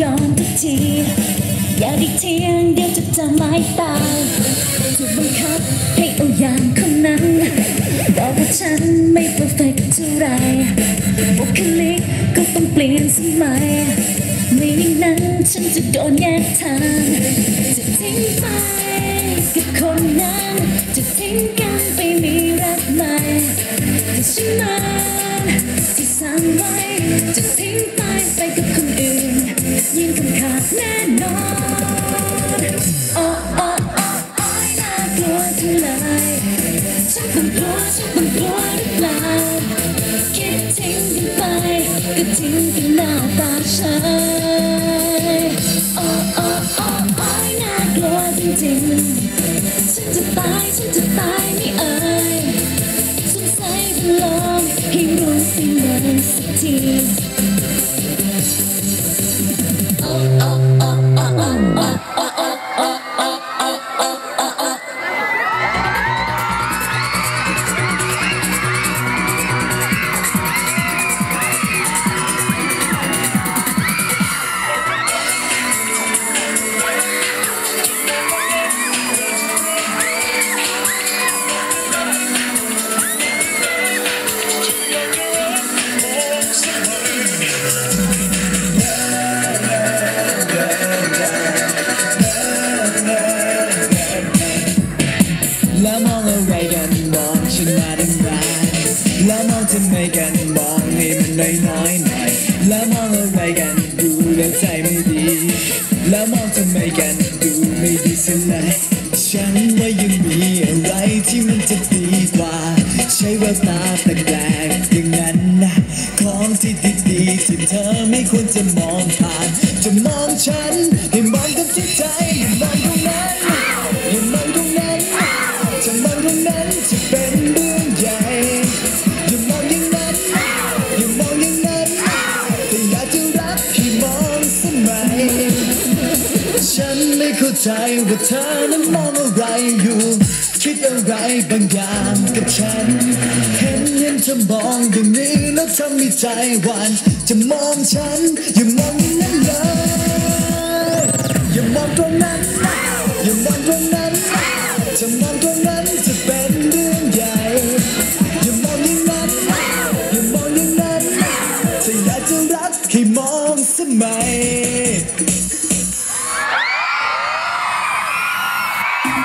ยอมทุกที อยากอีกทียงเดียวจะจะไม่ตายถูกบังคับให้เอาอย่างคนนั้น บอกว่าฉันไม่เพอร์เฟกเท่าไรบุคลิกก็ต้องเปลี่ยนสมัยไม่อย่างนั้นฉันจะโดนแยกทางจะทิ้งไปกับคนนั้น จะทิ้งกันไปมีรักใหม่แต่ฉันนั้นที่สร้างไว้จะทิ้งไปไปกับ ยืนกันขาแน่นอนโอ้โอ้โอ้โอ้ากลัวจังเลยฉันมันกลัวฉันมันกลัวหรืล่คิดทิ้งกันไปก็ทิ้งกันหน้าตาเฉยโอ้โอ้โอ้โอ้ากลัวจริงๆฉันจะตายฉันจะตายไม่เอ่ยสงสัยเป็นลให้รู้สิมันสตี จะไม่กันมองให้มันน้อยๆหน่อยแล้วมองอะไรกันดูแล้วใจไม่ดี แล้วมองทำไมกันดูไม่ดีสิเลยฉันว่ายังมีอะไรที่มันจะดีกว่า ใช้แววตาแปลกๆอย่างนั้นนะของที่ดีๆที่เธอไม่ควรจะมองผ่าน จะมองฉันให้มองกับที่เธอ ว่าเธอนั้นมองอะไรอยู่ คิดอะไรบางอย่างกับฉัน เห็นเห็นเธอมองอย่างนี้แล้วทำให้ใจวันจะมองฉัน อย่ามองงนั้นเลย อย่ามองตรงนั้น อย่ามองตรงนั้น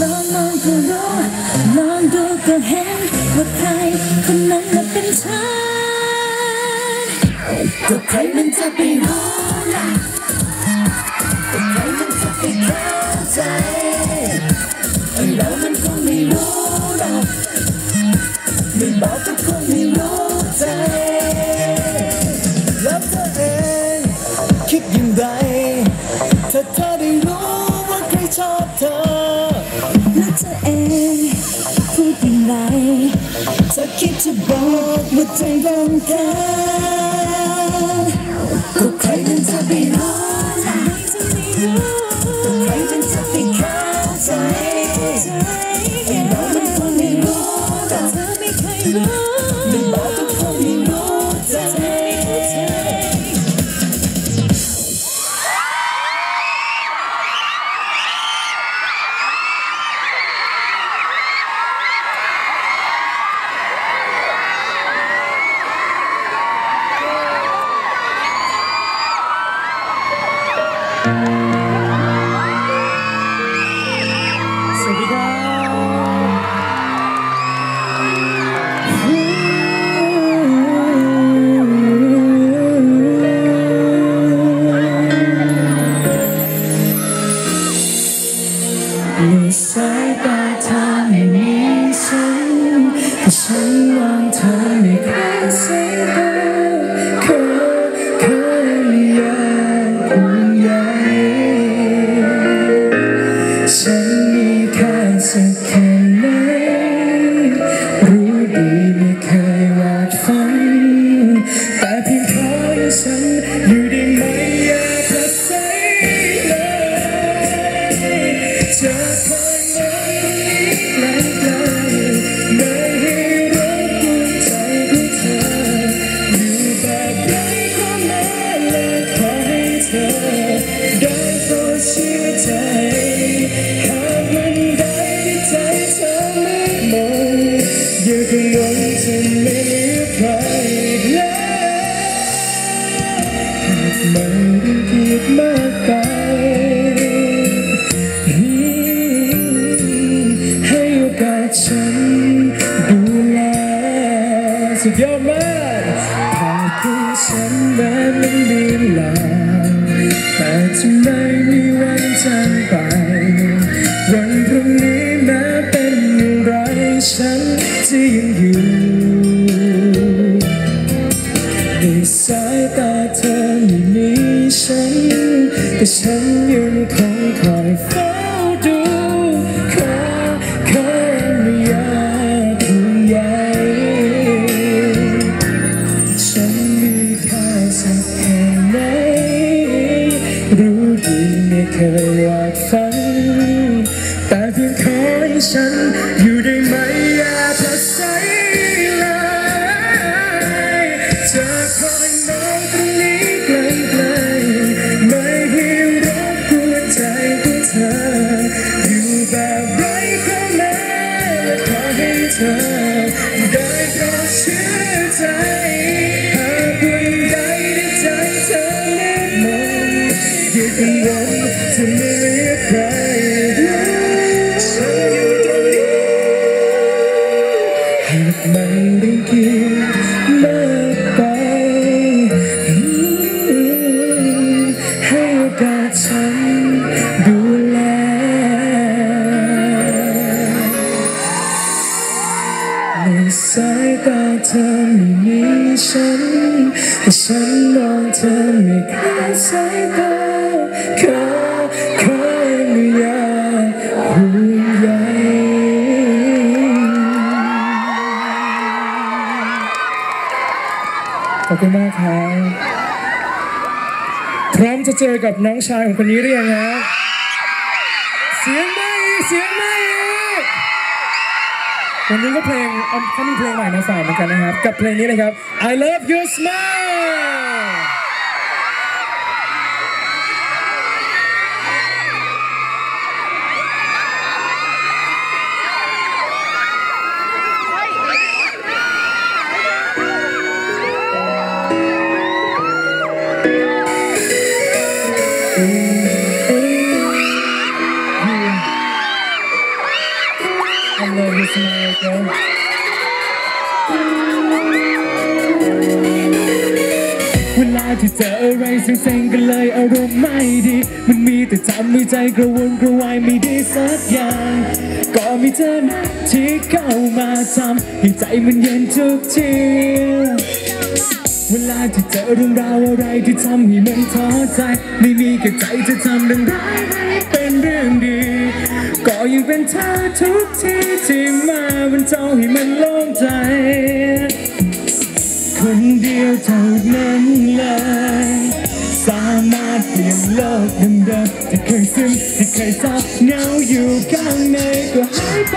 ลองมองก็รู้ลองดูก็เห็นว่าใครคนนั้นน่ะเป็นฉันก็ใครมันจะไปรู้ล่ะก็ใครมันจะไปเข้าใจ Sakit sa bawat matandang ka ไม่ได้คิดมากไปให้โอกาสฉันดูแลสุดยอดมากหากคือฉันแม้มันเลือนลางแต่จะไม่มีวันจางไป วันพรุ่งนี้แม้เป็นอย่างไรฉันจะยังอยู่ วาดฝันแต่เพียงขอให้ฉัน สายตาเธอไม่มีฉันแต่ฉันมองเธอไม่คล้ายสายตาขอขอไม่อยากห่วงใยขอบคุณมากครับพร้อมจะเจอกับน้องชายของคนนี้หรือยังฮะเสียงไม่เสียงไม่ วันนี้ก็เพลงเอาเขามีเพลงใหม่มาฝากเหมือนกันนะครับ กับเพลงนี้เลยครับ I love your smile ที่เจออะไรเซ็งๆกันเลยอารมณ์ไม่ดี มันมีแต่ทำให้ใจกระวนกระวายไม่ได้สักอย่าง ก็มีเธอนะที่เข้ามาทำให้ใจมันเย็นทุกทีเวลาที่เจอเรื่องราวอะไรที่ทำให้มันท้อใจ ไม่มีกับใจจะทำเรื่องร้ายให้เป็นเรื่องดี ก็ยังเป็นเธอทุกทีที่มาบรรเทาให้มันโล่งใจ คนเดียวเท่านั้นเลย สามารถเปลี่ยนโลกเดิมๆที่เคยซึมที่เคยเศร้าเหงาอยู่ข้างในก็หายไป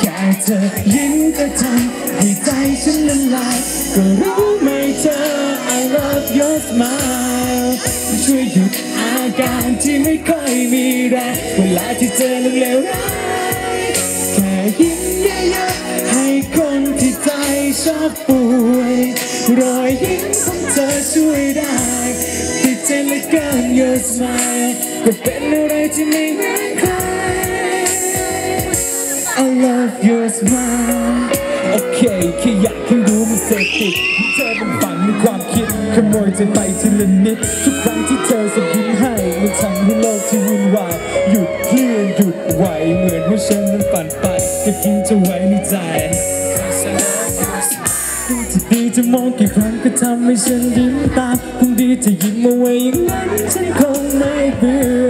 แค่เธอยิ้มก็ทำให้ใจฉันละลาย ก็รู้ไหมเธอ I love your smile ช่วยหยุดอาการที่ไม่ค่อยมีแรงเวลาที่เจอเรื่องเลวร้าย ป่วย รอยยิ้มของเธอช่วยได้ ติดใจเหลือเกิน your smile ก็เป็นอะไรที่ไม่เหมือนใคร I love your smile โอเคแค่อยากให้รู้มันเสพติดเธอเป็นฝันในความคิดขโมยใจไปทีละนิด ทุกครั้งที่เธอส่งยิ้มให้มันทำให้โลกที่วุ่นวายหยุดเคลื่อนหยุดไหวเหมือนว่าฉันนั้นฝันไปก็ก็ทิ้งเธอไว้ในจะ มองกี่ครั้งก็ทำให้ฉันยิ้มตามคงดีจะยิ้มเอาไว้อย่างนั้นฉันคงไม่เบื่อ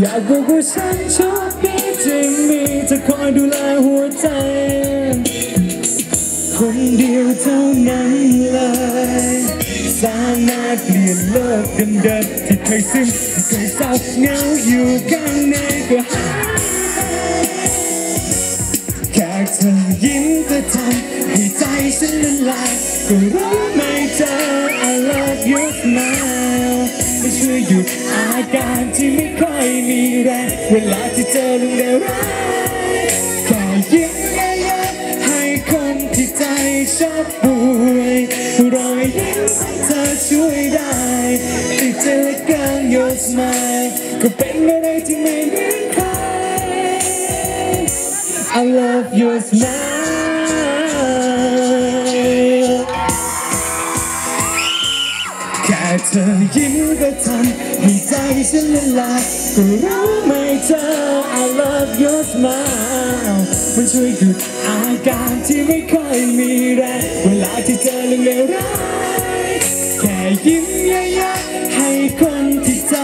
อยากบอกว่าฉันโชคดีจริงมีจะคอยดูแลหัวใจ คนเดียวเท่านั้นเลยสามารถเปลี่ยนโลกเดิมที่เคยซึมที่เคยเศร้าเหงาอยู่ข้างในก็หาย ยิ้มก็ทำให้ใจฉันละลายก็รู้ไหมเธอ I love your smile ไม่ช่วยหยุดอาการที่ไม่ค่อยมีแรงเวลาที่เจอเรื่องเลวร้ายแค่ยิ้มเยอะๆให้คนที่ใจชอบป่วยรอยยิ้มของเธอช่วยได้ที่เจอกัน your smile ก็เป็นอะไรที่ไม่เหมือนใคร I love your smile แค่เธอยิ้มก็ทำให้ใจฉันละลายก็รู้ไหมเธอ I love your smile มันช่วยหยุดอาการที่ไม่ค่อยมีแรงเวลาที่เจอเรื่องเลวร้ายแค่ยิ้มเยอะๆให้คนที่ใจ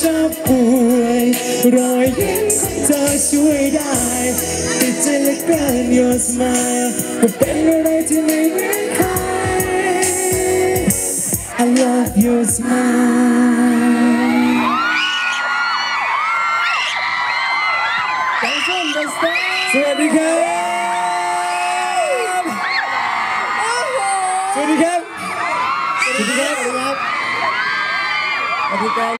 ชอบป่วยรอยยิ้มของเธอช่วยได้ติดใจเหลือเกิน your smile ก็เป็นอะไรที่ไม่เหมือน your smile. Thank you, Mr. สวัสดีครับ สวัสดีครับ สวัสดีครับ สวัสดีครับสวัสดีครับ